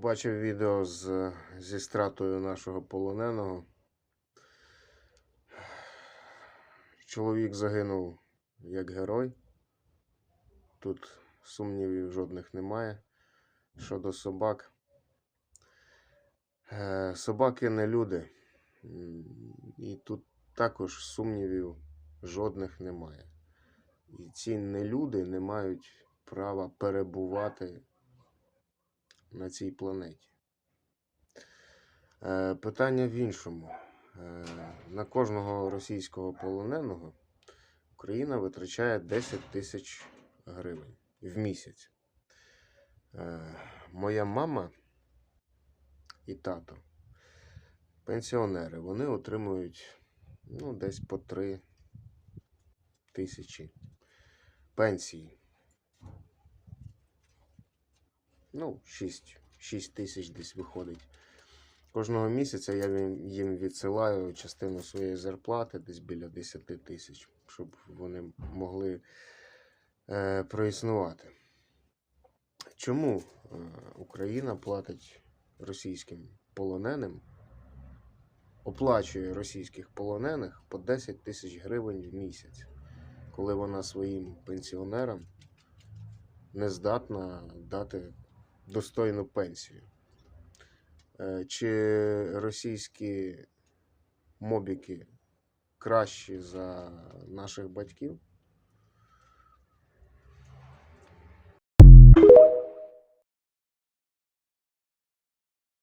Побачив відео з, зі стратою нашого полоненого. Чоловік загинув як герой. Тут сумнівів жодних немає. Щодо собак. Е, Собаки не люди. І тут також сумнівів жодних немає. І ці нелюди не мають права перебувати на цій планеті. Е, Питання в іншому. Е, На кожного російського полоненого Україна витрачає 10 тисяч гривень в місяць. Е, Моя мама і тато пенсіонери, вони отримують ну, десь по 3 тисячі пенсії. Ну, 6, 6 тисяч десь виходить. Кожного місяця я їм- відсилаю частину своєї зарплати, десь біля 10 тисяч, щоб вони могли е, проіснувати. Чому е, Україна платить російським полоненим, оплачує російських полонених по 10 тисяч гривень в місяць, коли вона своїм пенсіонерам не здатна дати достойну пенсію? Е, Чи російські мобіки кращі за наших батьків?